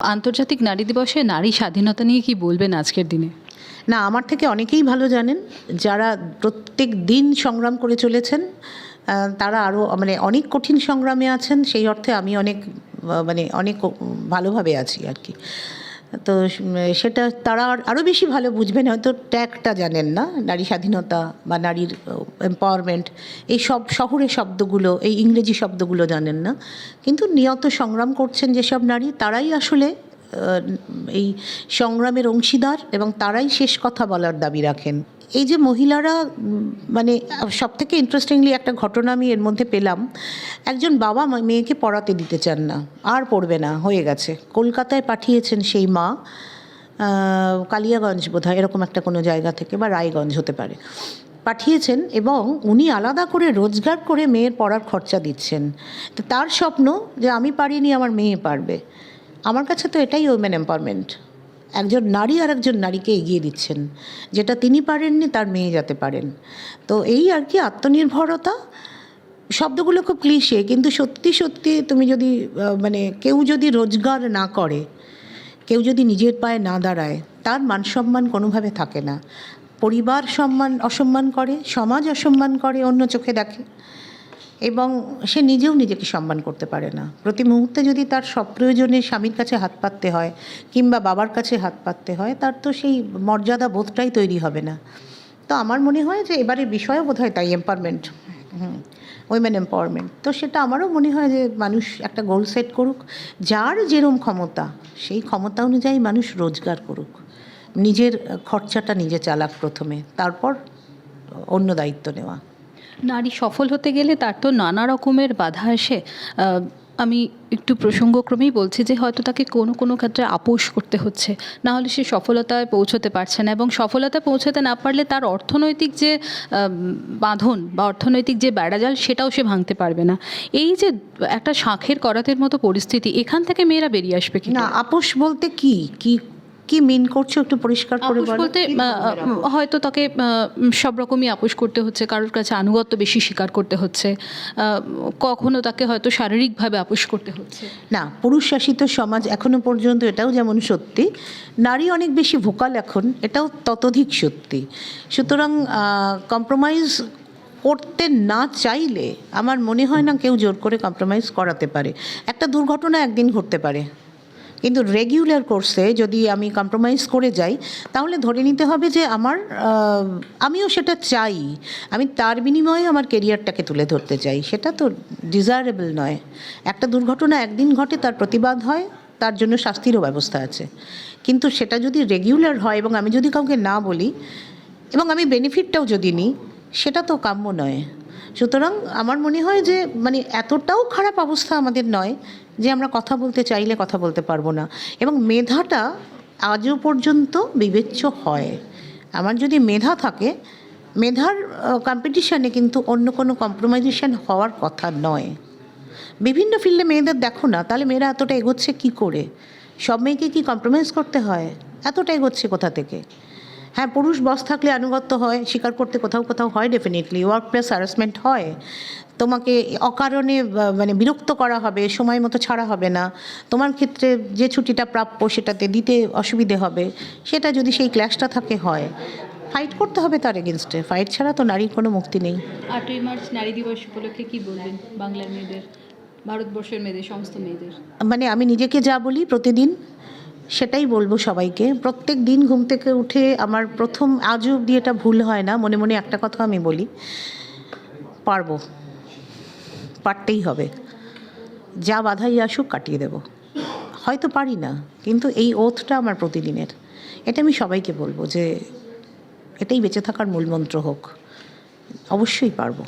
আন্তর্জাতিক নারী দিবসে নারী স্বাধীনতা নিয়ে কি বলবেন আজকের দিনে? না, আমার থেকে অনেকেই ভালো জানেন। যারা প্রত্যেক দিন সংগ্রাম করে চলেছেন তারা আরও মানে অনেক কঠিন সংগ্রামে আছেন। সেই অর্থে আমি অনেক মানে অনেক ভালোভাবে আছি আর কি। তো সেটা তারা আরও বেশি ভালো বুঝবেন, হয়তো ট্যাগটা জানেন না, নারী স্বাধীনতা বা নারীর এম্পাওয়ারমেন্ট এই সব শহরের শব্দগুলো, এই ইংরেজি শব্দগুলো জানেন না। কিন্তু নিয়ত সংগ্রাম করছেন যেসব নারী, তারাই আসলে এই সংগ্রামের অংশীদার এবং তারাই শেষ কথা বলার দাবি রাখেন। এই যে মহিলারা মানে সব থেকে ইন্টারেস্টিংলি একটা ঘটনা আমি এর মধ্যে পেলাম। একজন বাবা মেয়েকে পড়াতে দিতে চান না, আর পড়বে না, হয়ে গেছে। কলকাতায় পাঠিয়েছেন সেই মা কালিয়াগঞ্জ বোধহয়, এরকম একটা কোনো জায়গা থেকে, বা রায়গঞ্জ হতে পারে। পাঠিয়েছেন এবং উনি আলাদা করে রোজগার করে মেয়ের পড়ার খরচা দিচ্ছেন। তো তার স্বপ্ন যে, আমি পারিনি, আমার মেয়ে পারবে। আমার কাছে তো এটাই ওমেন এম্পাওয়ারমেন্ট একজন নারী আর একজন নারীকে এগিয়ে দিচ্ছেন। যেটা তিনি পারেননি, তার মেয়ে যাতে পারেন। তো এই আর কি আত্মনির্ভরতা, শব্দগুলো খুব ক্লিশে, কিন্তু সত্যি সত্যি তুমি যদি মানে কেউ যদি রোজগার না করে, কেউ যদি নিজের পায়ে না দাঁড়ায়, তার মান সম্মান কোনোভাবে থাকে না। পরিবার সম্মান অসম্মান করে, সমাজ অসম্মান করে, অন্য চোখে দেখে। এবং সে নিজেও নিজেকে সম্মান করতে পারে না। প্রতি মুহূর্তে যদি তার সব প্রয়োজনে স্বামীর কাছে হাত পাততে হয় কিংবা বাবার কাছে হাত পাততে হয়, তার তো সেই মর্যাদা বোধটাই তৈরি হবে না। তো আমার মনে হয় যে এবারের বিষয়ও বোধ হয় তাই এম্পাওয়ারমেন্ট উইমেন এম্পাওয়ারমেন্ট তো সেটা আমারও মনে হয় যে মানুষ একটা গোল সেট করুক, যার যেরম ক্ষমতা, সেই ক্ষমতা অনুযায়ী মানুষ রোজগার করুক। নিজের খরচাটা নিজে চালাক প্রথমে, তারপর অন্য দায়িত্ব নেওয়া। নারী সফল হতে গেলে তার তো নানা রকমের বাধা আসে। আমি একটু প্রসঙ্গক্রমেই বলছি যে হয়তো তাকে কোনো কোনো ক্ষেত্রে আপোষ করতে হচ্ছে। না হলে সে সফলতায় পৌঁছতে পারছে না এবং সফলতায় পৌঁছতে না পারলে তার অর্থনৈতিক যে বাঁধন বা অর্থনৈতিক যে বেড়াজাল সেটাও সে ভাঙতে পারবে না। এই যে একটা শাঁখের করাতের মতো পরিস্থিতি, এখান থেকে মেয়েরা বেরিয়ে আসবে কি না, আপোষ বলতে কি? কি কি মিন করছ একটু পরিষ্কার করে বলো? বলতে? হয়তো তাকে সব রকমই আপোষ করতে হচ্ছে কারোর কাছে আনুগত্য বেশি স্বীকার করতে হচ্ছে কখনো তাকে হয়তো শারীরিকভাবে আপোষ করতে হচ্ছে। না পুরুষ শাসিত সমাজ এখনও পর্যন্ত এটাও যেমন সত্যি নারী অনেক বেশি ভোকাল এখন এটাও ততোধিক সত্যি। সুতরাং কম্প্রোমাইজ করতে না চাইলে আমার মনে হয় না কেউ জোর করে কম্প্রোমাইজ করাতে পারে। একটা দুর্ঘটনা একদিন ঘটতে পারে। কিন্তু রেগুলার কোর্সে যদি আমি কম্প্রোমাইজ করে যাই, তাহলে ধরে নিতে হবে যে আমার আমিও সেটা চাই। আমি তার বিনিময়ে আমার কেরিয়ারটাকে তুলে ধরতে চাই। সেটা তো ডিজায়ারেবল নয়। একটা দুর্ঘটনা একদিন ঘটে, তার প্রতিবাদ হয়, তার জন্য শাস্তিরও ব্যবস্থা আছে। কিন্তু সেটা যদি রেগুলার হয় এবং আমি যদি কাউকে না বলি, এবং আমি বেনিফিটটাও যদি নিই, সেটা তো কাম্য নয়। সুতরাং আমার মনে হয় যে মানে এতটাও খারাপ অবস্থা আমাদের নয় যে আমরা কথা বলতে চাইলে কথা বলতে পারব না। এবং মেধাটা আজও পর্যন্ত বিবেচ্য হয়। আমার যদি মেধা থাকে, মেধার কম্পিটিশানে কিন্তু অন্য কোনো কম্প্রোমাইজেশন হওয়ার কথা নয়। বিভিন্ন ফিল্ডে মেয়েদের দেখো না, তাহলে মেয়েরা এতটা এগোচ্ছে কি করে? সব মেয়েকে কি কম্প্রোমাইজ করতে হয়? এতটা এগোচ্ছে কোথা থেকে? হ্যাঁ পুরুষ বস থাকলে আনুগত্য হয় স্বীকার করতে কোথাও কোথাও হয় ডেফিনেটলি ওয়ার্ক প্লেস হ্যারাসমেন্ট হয়। তোমাকে অকারণে মানে বিরক্ত করা হবে সময় মতো ছাড়া হবে না। তোমার ক্ষেত্রে যে ছুটিটা প্রাপ্য সেটাতে দিতে অসুবিধে হবে। সেটা যদি সেই ক্ল্যাশটা থাকে হয়। ফাইট করতে হবে তার এগেনস্টে ফাইট ছাড়া তো নারীর কোনো মুক্তি নেই। আটই মার্চ নারী দিবস উপলক্ষে কি বলবেন বাংলার মেয়েদের ভারতবর্ষের মেয়েদের সমস্ত মেয়েদের? মানে আমি নিজেকে যা বলি প্রতিদিন সেটাই বলব সবাইকে। প্রত্যেক দিন ঘুম থেকে উঠে আমার প্রথম আজও অবধি এটা ভুল হয় না, মনে মনে একটা কথা আমি বলি। পারব। পারতেই হবে। যা বাধাই আসুক কাটিয়ে দেব। হয়তো পারি না, কিন্তু এই ওথটা আমার প্রতিদিনের। এটা আমি সবাইকে বলব যে, এটাই বেঁচে থাকার মূলমন্ত্র হোক। অবশ্যই পারব।